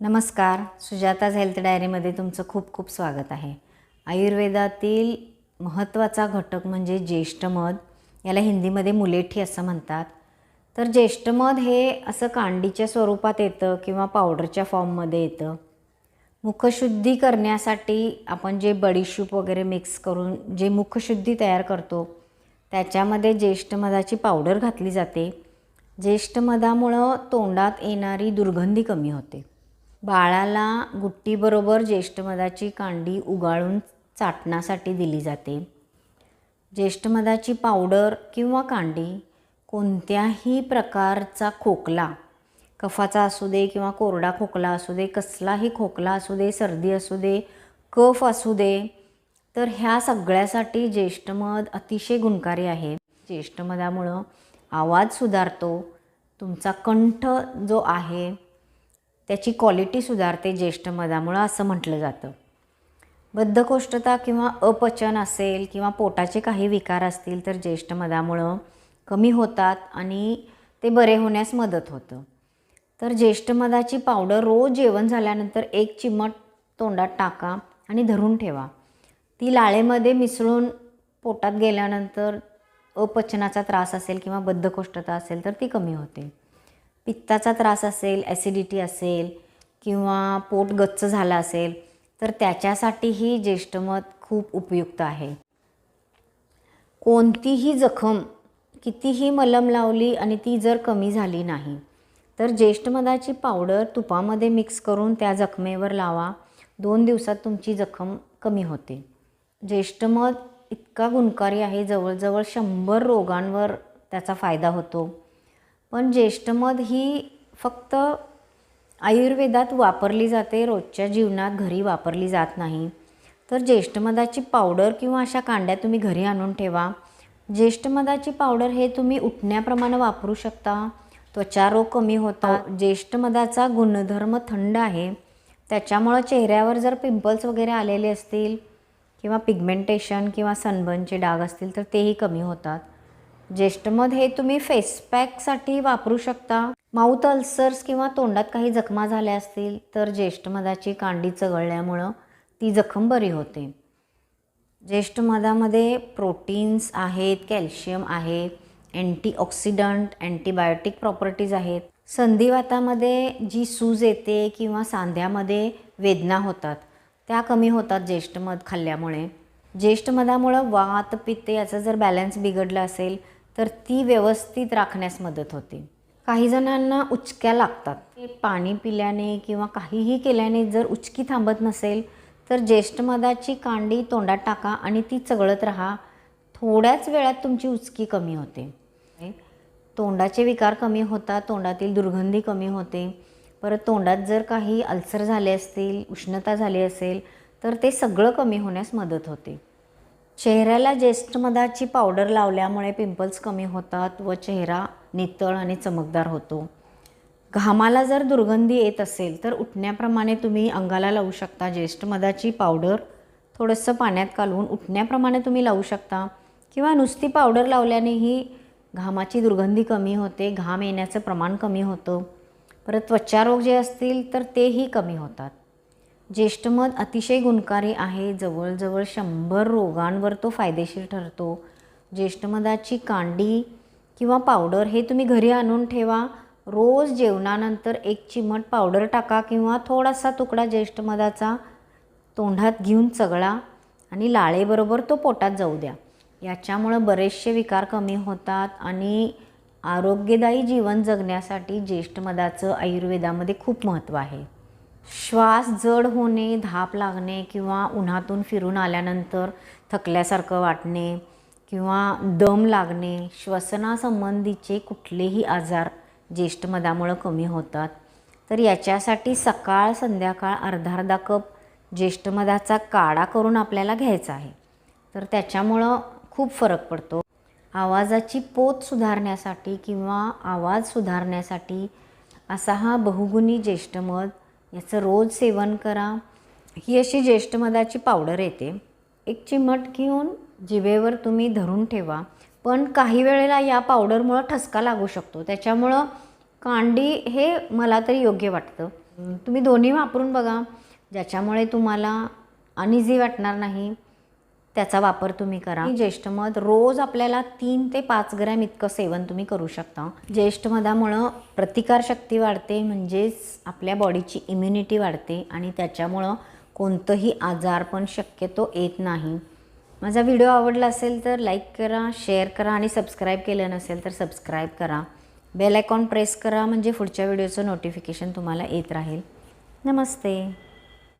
नमस्कार. सुजाताज हेल्थ डायरीमध्ये तुमचं खूप खूप स्वागत आहे. आयुर्वेदातील महत्त्वाचा घटक म्हणजे ज्येष्ठमध याला हिंदीमध्ये मुलेठी असं म्हणतात. तर ज्येष्ठमध हे असं कांडीच्या स्वरूपात येतं किंवा पावडरच्या फॉर्ममध्ये येतं. मुखशुद्धी करण्यासाठी आपण जे बडीशूप वगैरे मिक्स करून जे मुखशुद्धी तयार करतो त्याच्यामध्ये ज्येष्ठमधाची पावडर घातली जाते. ज्येष्ठमधामुळं तोंडात येणारी दुर्गंधी कमी होते. बाळाला गुट्टीबरोबर ज्येष्ठमधाची कांडी उगाळून चाटण्यासाठी दिली जाते. ज्येष्ठमधाची पावडर किंवा कांडी कोणत्याही प्रकारचा खोकला कफाचा असू दे किंवा कोरडा खोकला असू दे कसलाही खोकला असू दे सर्दी असू दे कफ असू दे तर ह्या सगळ्यासाठी ज्येष्ठमध अतिशय गुणकारी आहे. ज्येष्ठमधामुळं आवाज सुधारतो तुमचा कंठ जो आहे त्याची क्वालिटी सुधारते ज्येष्ठ मधामुळं असं म्हटलं जातं. बद्धकोष्ठता किंवा अपचन असेल किंवा पोटाचे काही विकार असतील तर ज्येष्ठ मधामुळं कमी होतात आणि ते बरे होण्यास मदत होतं. तर ज्येष्ठ मधाची पावडर रोज जेवण झाल्यानंतर एक चिमट तोंडात टाका आणि धरून ठेवा. ती लाळेमध्ये मिसळून पोटात गेल्यानंतर अपचनाचा त्रास असेल किंवा बद्धकोष्ठता असेल तर ती कमी होते. पित्ताचा त्रास असेल ॲसिडिटी असेल किंवा पोट गच्च झालं असेल तर त्याच्यासाठीही ज्येष्ठमध खूप उपयुक्त आहे. कोणतीही जखम कितीही मलम लावली आणि ती जर कमी झाली नाही तर ज्येष्ठमधाची पावडर तुपामध्ये मिक्स करून त्या जखमेवर लावा. दोन दिवसात तुमची जखम कमी होते. ज्येष्ठमध इतका गुणकारी आहे जवळजवळ शंभर रोगांवर त्याचा फायदा होतो. पण ज्येष्ठमध ही फक्त आयुर्वेदात वापरली जाते रोजच्या जीवनात घरी वापरली जात नाही. तर ज्येष्ठमधाची पावडर किंवा अशा कांड्या तुम्ही घरी आणून ठेवा. ज्येष्ठमधाची पावडर हे तुम्ही उठण्याप्रमाणे वापरू शकता. त्वचा रोग कमी होतात. ज्येष्ठमधाचा गुणधर्म थंड आहे. त्याच्यामुळं चेहऱ्यावर जर पिंपल्स वगैरे आलेले असतील किंवा पिगमेंटेशन किंवा सनबर्नचे डाग असतील तर तेही कमी होतात. ज्येष्ठमध्ये तुम्ही फेसपॅकसाठी वापरू शकता. माउथ अल्सर्स किंवा तोंडात काही जखमा झाल्या असतील तर ज्येष्ठमधाची कांडी चघळल्यामुळं ती जखम बरी होते. ज्येष्ठमधामध्ये प्रोटीन्स आहेत कॅल्शियम आहे अँटीऑक्सिडंट अँटीबायोटिक प्रॉपर्टीज आहेत. संधिवातामध्ये जी सूज येते किंवा सांध्यामध्ये वेदना होतात त्या कमी होतात ज्येष्ठमध खाल्ल्यामुळे. ज्येष्ठमधामुळं वात पित्त याचा जर बॅलन्स बिघडला असेल तर ती व्यवस्थित राखण्यास मदत होते. काही जणांना उचक्या लागतात. पाणी पिल्याने किंवा काहीही केल्याने जर उचकी थांबत नसेल तर ज्येष्ठमधाची कांडी तोंडात टाका आणि ती चघळत राहा. थोड्याच वेळात तुमची उचकी कमी होते. तोंडाचे विकार कमी होतात तोंडातील दुर्गंधी कमी होते. परत तोंडात जर काही अल्सर झाले असतील उष्णता झाली असेल तर ते सगळं कमी होण्यास मदत होते. चेहऱ्याला ज्येष्ठमधाची पावडर लावल्यामुळे पिंपल्स कमी होतात व चेहरा नितळ आणि चमकदार होतो. घामाला जर दुर्गंधी येत असेल तर उठण्याप्रमाणे तुम्ही अंगाला लावू शकता. ज्येष्ठमधाची पावडर थोडंसं पाण्यात कालवून उठण्याप्रमाणे तुम्ही लावू शकता. किंवा नुसती पावडर लावल्यानेही घामाची दुर्गंधी कमी होते घाम येण्याचं प्रमाण कमी होतं. परत त्वचारोग जे असतील तर तेही कमी होतात. ज्येष्ठमध अतिशय गुणकारी आहे जवळजवळ शंभर रोगांवर तो फायदेशीर ठरतो. ज्येष्ठमधाची कांडी किंवा पावडर हे तुम्ही घरी आणून ठेवा. रोज जेवणानंतर एक चिमट पावडर टाका किंवा थोडासा तुकडा ज्येष्ठमधाचा तोंडात घेऊन चगळा आणि लाळेबरोबर तो पोटात जाऊ द्या. याच्यामुळं बरेचसे विकार कमी होतात आणि आरोग्यदायी जीवन जगण्यासाठी ज्येष्ठमधाचं आयुर्वेदामध्ये खूप महत्त्व आहे. श्वास जड होणे धाप लागणे किंवा उन्हातून फिरून आल्यानंतर थकल्यासारखं वाटणे किंवा दम लागणे श्वसनासंबंधीचे कुठलेही आजार ज्येष्ठमधामुळं कमी होतात. तर याच्यासाठी सकाळ संध्याकाळ अर्धा अर्धा कप ज्येष्ठमधाचा काढा करून आपल्याला घ्यायचा आहे. तर त्याच्यामुळं खूप फरक पडतो. आवाजाची पोत सुधारण्यासाठी किंवा आवाज सुधारण्यासाठी असा हा बहुगुणी ज्येष्ठमध याचं रोज सेवन करा. ही अशी ज्येष्ठमधाची पावडर येते. एक चिमट घेऊन जिभेवर तुम्ही धरून ठेवा. पण काही वेळेला या पावडरमुळं ठसका लागू शकतो. त्याच्यामुळं कांडी हे मला तरी योग्य वाटतं. तुम्ही दोन्ही वापरून बघा. ज्याच्यामुळे तुम्हाला अनइझी वाटणार नाही. त्याचा वापर तुम्ही करा. ज्येष्ठमध रोज आपल्याला तीन ते पाच ग्रॅम इतकं सेवन तुम्ही करू शकता. ज्येष्ठमधामुळं प्रतिकारशक्ती वाढते म्हणजेच आपल्या बॉडीची इम्युनिटी वाढते आणि त्याच्यामुळं कोणतंही आजार पण शक्यतो येत नाही. माझा व्हिडिओ आवडला असेल तर लाईक करा शेअर करा आणि सबस्क्राईब केलं नसेल तर सबस्क्राईब करा. बेल आयकॉन प्रेस करा म्हणजे पुढच्या व्हिडिओचं नोटिफिकेशन तुम्हाला येत राहील. नमस्ते.